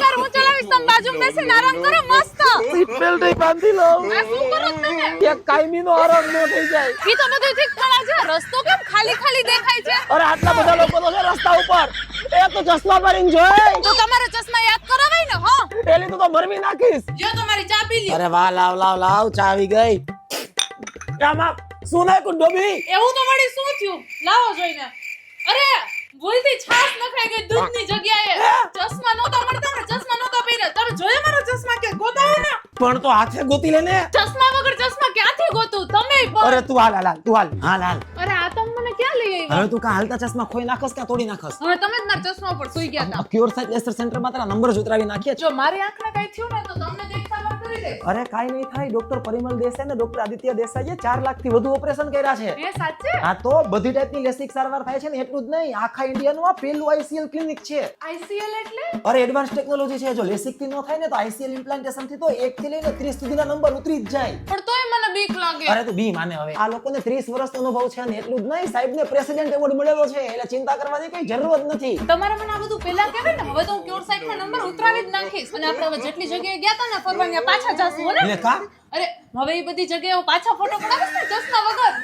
Car હું ચલાવીશ તમે બાજુમાં બેસીને આરામ કરો મસ્ત સીટ બેલ્ટ બાંધી લો આ શું કરો તમે એક કાયમીનો આરામ ન થઈ જાય ઈ તો બધું ઠીક થવા છે રસ્તો કેમ ખાલી ખાલી દેખાય છે અરે આટલા બધા લોકો તો છે રસ્તા ઉપર એ તો ચશ્મા પહેરીને જોય તો તમારા ચશ્મા યાદ કરાવાય ને હો પેલી તો તો મરવી નાખીશ જો તમારી ચા પી લી અરે વાહ લાવ લાવ લાવ ચા આવી ગઈ આમાં શું નાખ્યું ડોબી એવું તો વળી શું થયું લાવો જોઈને અરે ભૂલથી છાશ નખાઈ ગઈ દૂધની જગ્યાએ પણ તો હાથે ગોતી લે ને. ચશ્મા વગર ચશ્મા ક્યાંથી ગોતું? તમે અરે તું હાલ હાલ હાલ, તું હાલ. હાલ હાલ. અરે આ તમે મને ક્યાં લઈ આવી હવે તું કા હાલતા ચશ્મા ખોઈ નાખસ કે તોડી નાખસ? હવે તમે જ મારા ચશ્મા પર સુઈ ગયા હતા ક્યોર સાઇડ લેસર સેન્ટરમાં તારા નંબર જ ઉતરાવી નાખ્યા છો. જો મારી આંખને કઈ થયું ને તો તમને દેખતા અરે કાઈ નહીં થાય ડોક્ટર પરિમલ દેસાઈ ને ડોક્ટર આદિત્ય દેસાઈએ ચાર લાખથી વધુ ઓપરેશન કર્યા છે. એ સાચે? તો બધી ટાઈપની લેસિક સારવાર થાય છે ને એટલું જ નહીં આખા ઇન્ડિયાનું આ પહેલું આઈસીએલ ક્લિનિક છે. આઈસીએલ એટલે? અરે એડવાન્સ ટેકનોલોજી છે જો લેસિકથી ન થાય ને તો આઈસીએલ ઇમ્પ્લાન્ટેશનથી તો 1 થી લઈને 30 સુધીના નંબર ઉતરી જ જાય. પણ તોય મને બીક લાગે. અરે તું બી માને હવે. આ લોકોને 30 વર્ષનો અનુભવ છે અને એટલું જ નહીં સાહેબને પ્રેસિડેન્ટ એવોર્ડ મળેલો છે એટલે ચિંતા કરવાની કઈ જરૂર જ નથી. તમારે મને આ બધું પહેલા કહેવાય ને હવે તો હું ક્યોર સાઇટમાં નંબર ઉતરાવી જ નાખીશ. અને આપણે હવે જેટલી જગ્યાએ ગયા હતા ને ફરવા પાછા જાશું હો ને? કા? અરે હવે એ બધી જગ્યાએ પાછા ફોટો પડાવીશ ને ચશ્મા વગર.